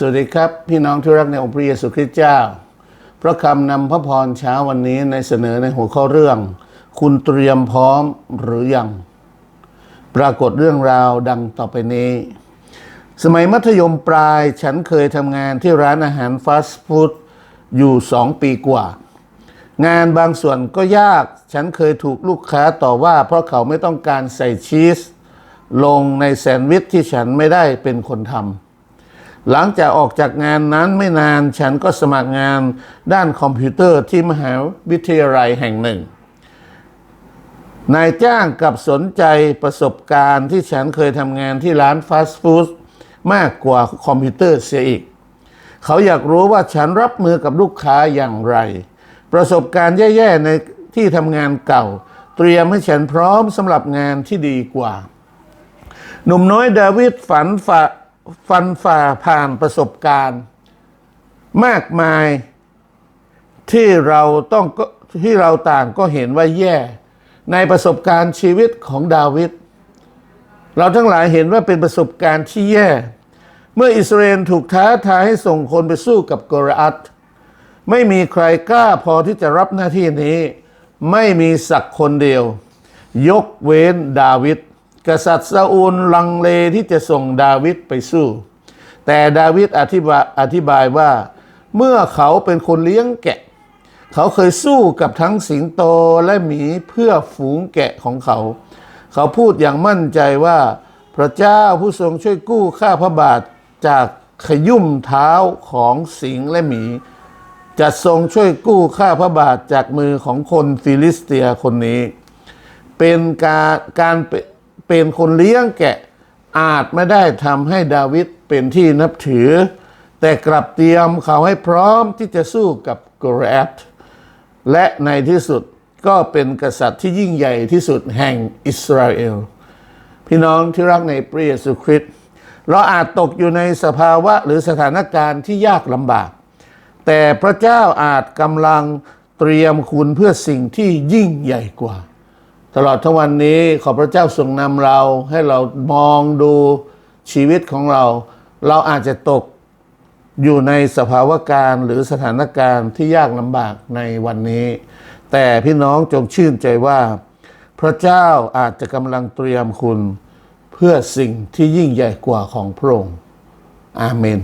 สวัสดีครับ พี่น้องที่รักในองค์พระเยซูคริสต์เจ้า พระคำนำพระพรเช้าวันนี้ในเสนอในหัวข้อเรื่อง คุณเตรียมพร้อมหรือยัง ปรากฏเรื่องราวดังต่อไปนี้ สมัยมัธยมปลายฉันเคยทำงานที่ร้านอาหารฟาสต์ฟู้ดอยู่สองปีกว่า งานบางส่วนก็ยาก ฉันเคยถูกลูกค้าต่อว่า เพราะเขาไม่ต้องการใส่ชีส ลงในแซนด์วิชที่ฉันไม่ได้เป็นคนทำ หลังจากออกจากงานนั้นไม่นานฉันก็สมัครงานด้านคอมพิวเตอร์ที่มหาวิทยาลัยแห่งหนึ่ง นายจ้างกับสนใจประสบการณ์ที่ฉันเคยทำงานที่ร้านฟาสต์ฟู้ดมากกว่าคอมพิวเตอร์เสียอีก เขาอยากรู้ว่าฉันรับมือกับลูกค้าอย่างไร ประสบการณ์แย่ๆในที่ทำงานเก่า เตรียมให้ฉันพร้อมสำหรับงานที่ดีกว่า หนุ่มน้อยดาวิดฝันฝ่า ฟันฝ่าผ่านประสบการณ์ มากมายที่เราต้องก็ที่เราต่างก็เห็นว่าแย่ ในประสบการณ์ชีวิตของดาวิดเราทั้งหลายเห็นว่าเป็นประสบการณ์ที่แย่ เมื่ออิสราเอลถูกท้าทายให้ส่งคนไปสู้กับกรอัตไม่มีใครกล้าพอที่จะรับหน้าที่นี้ ไม่มีสักคนเดียว ยกเว้นดาวิด กษัตริย์ซาอูลลังเลที่จะส่งดาวิดไปสู้ แต่ดาวิดอธิบายอธิบายว่า เมื่อเขาเป็นคนเลี้ยงแกะ เขาเคยสู้กับทั้งสิงโตและหมีเพื่อฝูงแกะของเขา เขาพูดอย่างมั่นใจว่า พระเจ้าผู้ทรงช่วยกู้ข้าพระบาทจากขยุ่มเท้าของสิงและหมี จะทรงช่วยกู้ข้าพระบาทจากมือของคนฟิลิสเตียคนนี้ เป็นการการ เป็นคนเลี้ยงแกะ อาจไม่ได้ทำให้ดาวิดเป็นที่นับถือ แต่กลับเตรียมเขาให้พร้อมที่จะสู้กับกรแอตและในที่สุดก็เป็นกษัตริย์ที่ยิ่งใหญ่ที่สุดแห่งอิสราเอล พี่น้องที่รักในพระเยซูคริสต์เราอาจตกอยู่ในสภาวะหรือสถานการณ์ที่ยากลำบาก แต่พระเจ้าอาจกำลังเตรียมคุณเพื่อสิ่งที่ยิ่งใหญ่กว่า ตลอดทั้งวันนี้ขอพระเจ้าทรงนำเราให้เรามองดูชีวิตของเรา เราอาจจะตกอยู่ในสภาวะการหรือสถานการณ์ที่ยากลำบากในวันนี้ แต่พี่น้องจงชื่นใจว่า พระเจ้าอาจจะกำลังเตรียมคุณ เพื่อสิ่งที่ยิ่งใหญ่กว่าของพระองค์อาเมน